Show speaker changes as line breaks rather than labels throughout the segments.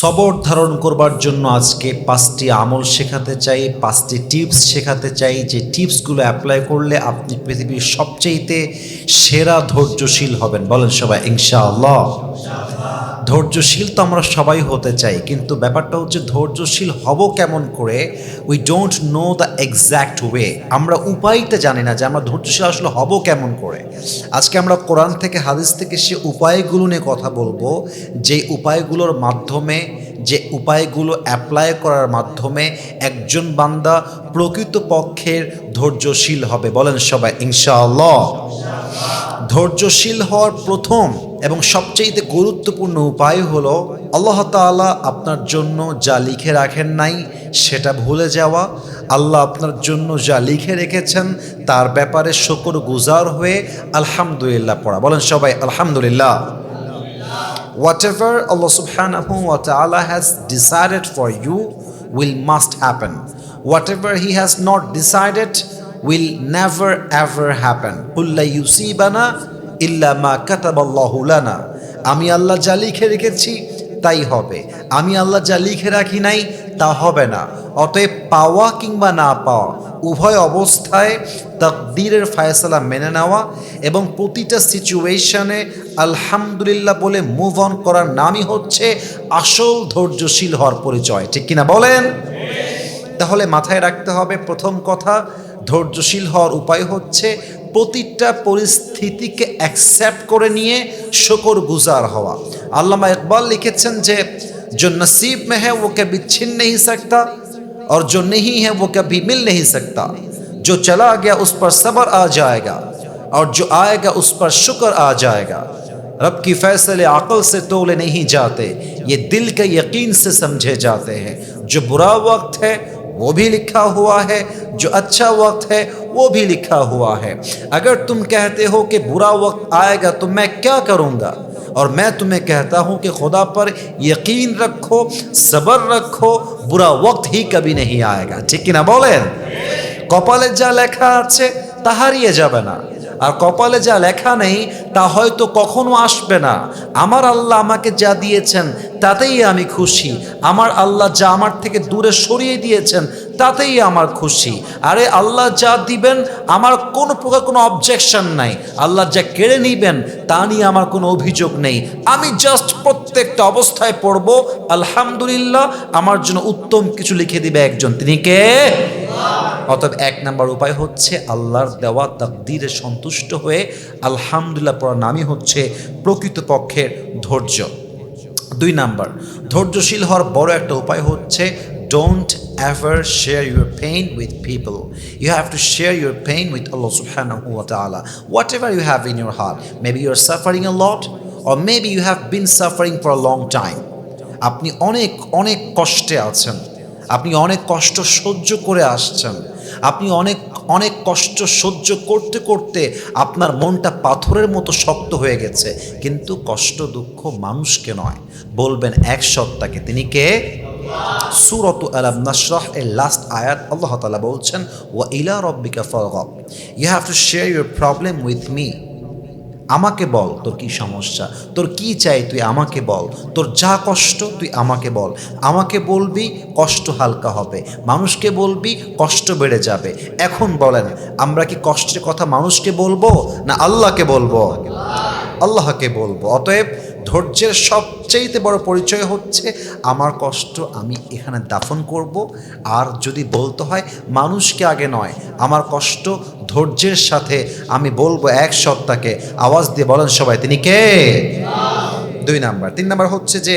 সবর ধারণ করবার জন্য আজকে পাঁচটি আমল শেখাতে চাই, পাঁচটি টিপস শেখাতে চাই। যে টিপসগুলো অ্যাপ্লাই করলে আপনি পৃথিবীর সবচেয়েতে সেরা ধৈর্যশীল হবেন। বলেন সবাই, ইনশাআল্লাহ। ধৈর্যশীল তো আমরা সবাই হতে চাই, কিন্তু ব্যাপারটা হচ্ছে ধৈর্যশীল হব কেমন করে we don't know the exact way আমরা উপায়টা জানি না যে আমরা ধৈর্যশীল আসলে হব কেমন করে। আজকে আমরা কোরআন থেকে হাদিস থেকে সে উপায়গুলো নিয়ে কথা বলব, যে উপায়গুলোর মাধ্যমে, যে উপায়গুলো অ্যাপ্লাই করার মাধ্যমে একজন বান্দা প্রকৃতপক্ষের ধৈর্যশীল হবে। বলেন সবাই, ইনশাআল্লাহ। ধৈর্যশীল হওয়ার প্রথম এবং সবচেয়ে গুরুত্বপূর্ণ উপায় হলো, আল্লাহ তাআলা আপনার জন্য যা লিখে রাখেন নাই সেটা ভুলে যাওয়া। আল্লাহ আপনার জন্য যা লিখে রেখেছেন তার ব্যাপারে শকর গুজার হয়ে আলহামদুলিল্লাহ পড়া। বলেন সবাই আলহামদুলিল্লাহ। Whatever Allah subhanahu wa ta'ala has decided for you will must happen. Whatever He has not decided will never, ever happen মা আমি আল্লাহ যা লিখে রেখেছি, তাই হবে। আমি আল্লাহ যা লিখে রাখি নাই, তা হবে না। অতএব পাওয়া কিংবা না পাওয়া, উভয় অবস্থায় তকদিরের ফায়সালা মেনে নেওয়া এবং প্রতিটা সিচুয়েশনে আলহামদুলিল্লাহ বলে মুভ অন করার নামই হচ্ছে আসল ধৈর্যশীল হওয়ার পরিচয়। ঠিক কিনা বলেন? তাহলে মাথায় রাখতে হবে প্রথম কথা ধৈর্যশীল হওয়ার উপায় হচ্ছে প্রতিটা পরিস্থিতিকে অ্যাকসেপ্ট করে নিয়ে শকর গুজার হওয়া। علامہ اقبال لکھیں যে جو نصیب میں ہے وہ کبھی چھن نہیں سکتا اور جو نہیں ہے وہ کبھی مل نہیں سکتا جو چلا گیا اس پر صبر آ جائے گا اور جو آئے گا اس پر شکر آ جائے گا رب کی فیصلے عقل سے تولے نہیں جاتے یہ دل کے یقین سے سمجھے جاتے ہیں। جو برا وقت ہے وہ بھی لکھا ہوا ہے، جو اچھا وقت ہے، وہ بھی لکھا ہوا ہے۔ اگر تم کہتے ہو کہ برا وقت آئے گا تو میں کیا کروں گا؟ اور میں تمہیں کہتا ہوں کہ خدا پر یقین رکھو، صبر رکھو، برا وقت ہی کبھی نہیں آئے گا۔ ٹھیک ہے نا بولے؟ কপালের جا লেখা আছে تہاری এ بنا۔ আর কপালে যা লেখা নেই, তা হয়তো কখনো আসবে না। আমার আল্লাহ আমাকে যা দিয়েছেন, তাতেই আমি খুশি। আমার আল্লাহ যা আমার থেকে দূরে সরিয়ে দিয়েছেন তাতেই আমার খুশি। আরে আল্লাহ যা দিবেন, আমার কোনো প্রকার কোনো অবজেকশন নাই। আল্লাহ যা কেড়ে নিবেন, তা নিয়ে আমার কোনো অভিযোগ নেই। আমি জাস্ট প্রত্যেকটা অবস্থায় পড়ব। আলহামদুলিল্লাহ, আমার জন্য উত্তম কিছু লিখে দিবে একজন। তিনি কে? অতএব এক নাম্বার উপায় হচ্ছে আল্লাহর দেওয়া তাকদিরে সন্তুষ্ট হয়ে আলহামদুলিল্লাহ পড়ার নামই হচ্ছে প্রকৃতপক্ষের ধৈর্য। দুই নাম্বার, ধৈর্যশীল হওয়ার বড় একটা উপায় হচ্ছে don't ever share your pain with people. You have to share your pain with Allah subhanahu wa ta'ala. Whatever you have in your heart, maybe you're suffering a lot, or maybe you have been suffering for a long time. আপনি অনেক অনেক কষ্টে আছেন আপনি অনেক কষ্ট সহ্য করে আসছেন আপনি অনেক অনেক কষ্ট সহ্য করতে করতে আপনার মনটা পাথরের মতো শক্ত হয়ে গেছে কিন্তু কষ্ট দুঃখ মানুষকে নয় বলবেন এক সত্তাকে তিনি কে সুরত আলাম নাসরাহ এর লাস্ট আয়াত আল্লাহ তালা বলছেন, ওয়া ইলা রব্বিকা ফরগব you have to share your problem with me আমাকে বল, তোর কি সমস্যা? তোর কি চাই তুই আমাকে বল? তোর যা কষ্ট, তুই আমাকে বল। আমাকে বলবি, কষ্ট হালকা হবে। মানুষকে বলবি, কষ্ট বেড়ে যাবে। এখন বলেন, আমরা কি কষ্টের কথা মানুষকে বলব, না আল্লাহকে বলব? আল্লাহকে বলব। অতএব ধৈর্যের সবচেয়েতে বড় পরিচয় হচ্ছে, আমার কষ্ট আমি এখানে দাফন করব। আর যদি বলতে হয়, মানুষকে আগে নয়, আমার কষ্ট ধৈর্যের সাথে আমি বলব এক সত্তাকে আওয়াজ দিয়ে বলেন সবাই, তিনি কে? দুই নাম্বার। তিন নাম্বার হচ্ছে যে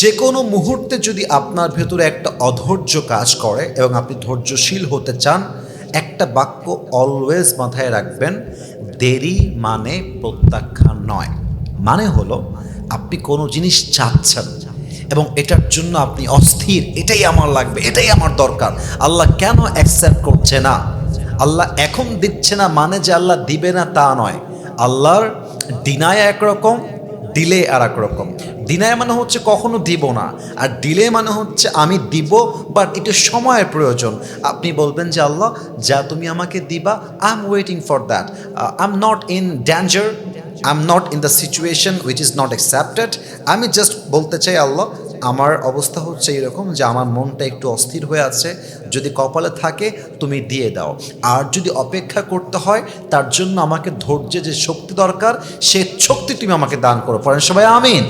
যে কোনো মুহূর্তে যদি আপনার ভেতরে একটা অধৈর্য কাজ করে এবং আপনি ধৈর্যশীল হতে চান, একটা বাক্য অলওয়েজ মাথায় রাখবেন, দেরি মানে প্রত্যাখ্যান নয়। মানে হলো আপনি কোনো জিনিস চাচ্ছেন এবং এটার জন্য আপনি অস্থির, এটাই আমার লাগবে, এটাই আমার দরকার। আল্লাহ কেন অ্যাকসেপ্ট করছে না? আল্লাহ এখন দিচ্ছে না মানে যে আল্লাহ দিবে না তা নয়। আল্লাহর ডিনায় একরকম ডিলে আর এক রকম ডিনায় মানে হচ্ছে কখনো দিব না, আর ডিলে মানে হচ্ছে আমি দিব বাট এটা সময়ের প্রয়োজন। আপনি বলবেন যে আল্লাহ, যা তুমি আমাকে দিবা I am waiting for that I am not in danger I am not in the situation which is not accepted আমি জাস্ট বলতে চাই, আল্লাহ, আমার অবস্থা হচ্ছে এরকম যে আমার মনটা একটু অস্থির হয়ে আছে। যদি কপালে থাকে, তুমি দিয়ে দাও। আর যদি অপেক্ষা করতে হয়, তার জন্য আমাকে ধৈর্যের যে শক্তি দরকার, সে শক্তি তুমি আমাকে দান করো। পড়েন সবাই, আমিন।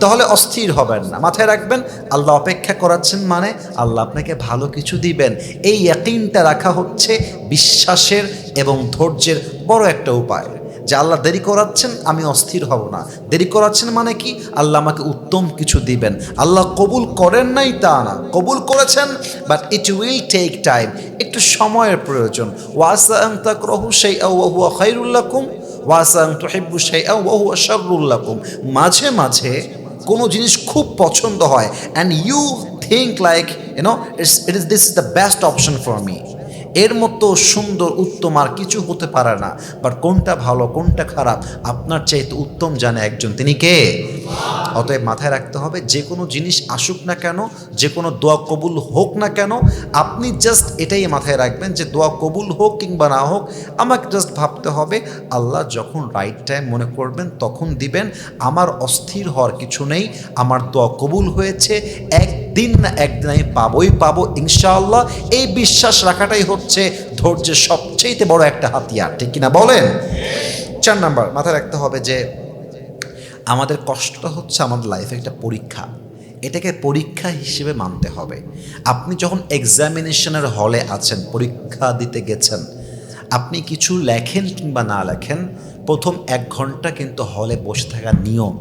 তাহলে অস্থির হবেন না। মাথায় রাখবেন, আল্লাহ অপেক্ষা করাচ্ছেন মানে আল্লাহ আপনাকে ভালো কিছু দিবেন। এই ইয়াকিনটা রাখা হচ্ছে বিশ্বাসের এবং ধৈর্যের বড় একটা উপায়। যে আল্লাহ দেরি করাচ্ছেন, আমি অস্থির হব না। দেরি করাচ্ছেন মানে কি? আল্লাহ আমাকে উত্তম কিছু দিবেন। আল্লাহ কবুল করেন নাই তা না। কবুল করেছেন but it will take time একটু সময়ের প্রয়োজন। হুয়া শাররুল লাকুম। মাঝে মাঝে কোনো জিনিস খুব পছন্দ হয় and you think like you know it's it is this is the best option for me এর মতো সুন্দর, উত্তম আর কিছু হতে পারে না। বাট কোনটা ভালো, কোনটা খারাপ, আপনার চাইতে উত্তম জানে একজন। তিনি কে? অতএব মাথায় রাখতে হবে, যে কোনো জিনিস আসুক না কেন, যে কোনো দোয়া কবুল হোক না কেন, আপনি জাস্ট এটাই মাথায় রাখবেন যে দোয়া কবুল হোক কিংবা না হোক, আমাকে জাস্ট ভাবতে হবে, আল্লাহ যখন রাইট টাইম মনে করবেন, তখন দিবেন। আমার অস্থির হওয়ার কিছু নেই, আমার দোয়া কবুল হয়েছে একদিন না একদিন আমি পাবোই পাবো, ইনশাআল্লাহ। এই বিশ্বাস রাখাটাই হচ্ছে ধৈর্যের সবচেয়ে বড় একটা হাতিয়ার, ঠিক কিনা বলেন? চার নাম্বার, মাথায় রাখতে হবে যে আমাদের কষ্টটা হচ্ছে আমাদের লাইফে একটা পরীক্ষা। এটাকে পরীক্ষা হিসেবে মানতে হবে। আপনি যখন এক্সামিনেশনের হলে আছেন, পরীক্ষা দিতে গেছেন, আপনি কিছু লেখেন কিংবা না লেখেন, প্রথম এক ঘণ্টা কিন্তু হলে বসে থাকার নিয়ম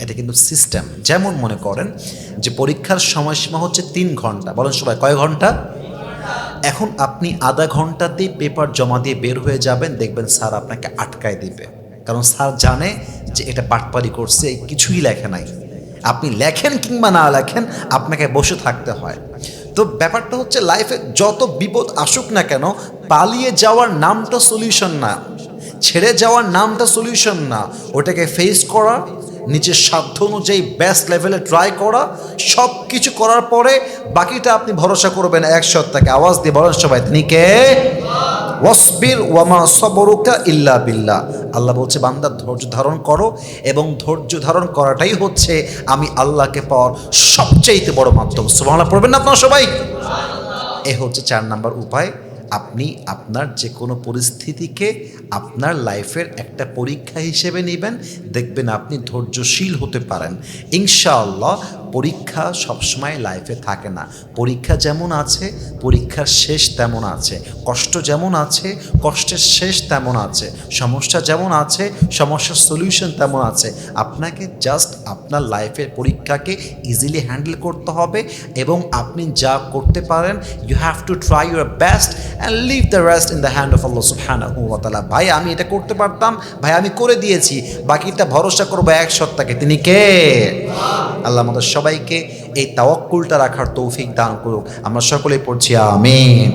এটা কিন্তু সিস্টেম যেমন মনে করেন যে পরীক্ষার সময়সীমা হচ্ছে তিন ঘণ্টা। বলেন সবাই, কয় ঘণ্টা? এখন আপনি আধা ঘন্টাতেই পেপার জমা দিয়ে বের হয়ে যাবেন, দেখবেন স্যার আপনাকে আটকায় দিবে। কারণ স্যার জানে যে এটা বাটপারি করছে, কিছুই লেখে নাই। আপনি লেখেন কিংবা না লেখেন, আপনাকে বসে থাকতে হয়। তো ব্যাপারটা হচ্ছে লাইফে যত বিপদ আসুক না কেন, পালিয়ে যাওয়ার নামটা সলিউশন না। ছেড়ে যাওয়ার নামটা সলিউশন না। ওটাকে ফেস করা নিজের সাধ্য অনুযায়ী বেস্ট লেভেলে ট্রাই করা সব কিছু করার পরে বাকিটা আপনি ভরসা করবেন এক সত্তাকে আওয়াজ দিয়ে বলেন সবাই, তিনি কে? ওয়াসবির ওয়ামা সবরুকা ইল্লা বিল্লাহ। আল্লাহ বলছে, বান্দা ধৈর্য ধারণ করো এবং ধৈর্য ধারণ করাটাই হচ্ছে আমি আল্লাহকে পাওয়ার সবচেয়ে বড় মাধ্যম। সুবহানাল্লাহ, পড়বেন না আপনারা সবাই? এ হচ্ছে চার নাম্বার উপায়। আপনি আপনার যে কোনো পরিস্থিতিকে আপনার লাইফের একটা পরীক্ষা হিসেবে নেবেন। দেখবেন আপনি ধৈর্যশীল হতে পারেন। ইনশাআল্লাহ পরীক্ষা সবসময় লাইফে থাকে না। পরীক্ষা যেমন আছে, পরীক্ষার শেষ তেমন আছে। কষ্ট যেমন আছে, কষ্টের শেষ তেমন আছে। সমস্যা যেমন আছে, সমস্যার সলিউশন তেমন আছে। আপনাকে জাস্ট আপনার লাইফের পরীক্ষাকে ইজিলি হ্যান্ডেল করতে হবে এবং আপনি যা করতে পারেন you have to try your best and leave the rest in the hand of Allah তাআলা ভাই, আমি এটা করতে পারতাম, ভাই, আমি করে দিয়েছি। বাকিটা ভরসা করব এক সত্তাকে তিনি কে? আল্লাহ আমাদের সবাইকে এই তাওয়াক্কুলটা রাখার তৌফিক দান করুক। আমরা সকলেই পড়ছি আমিন।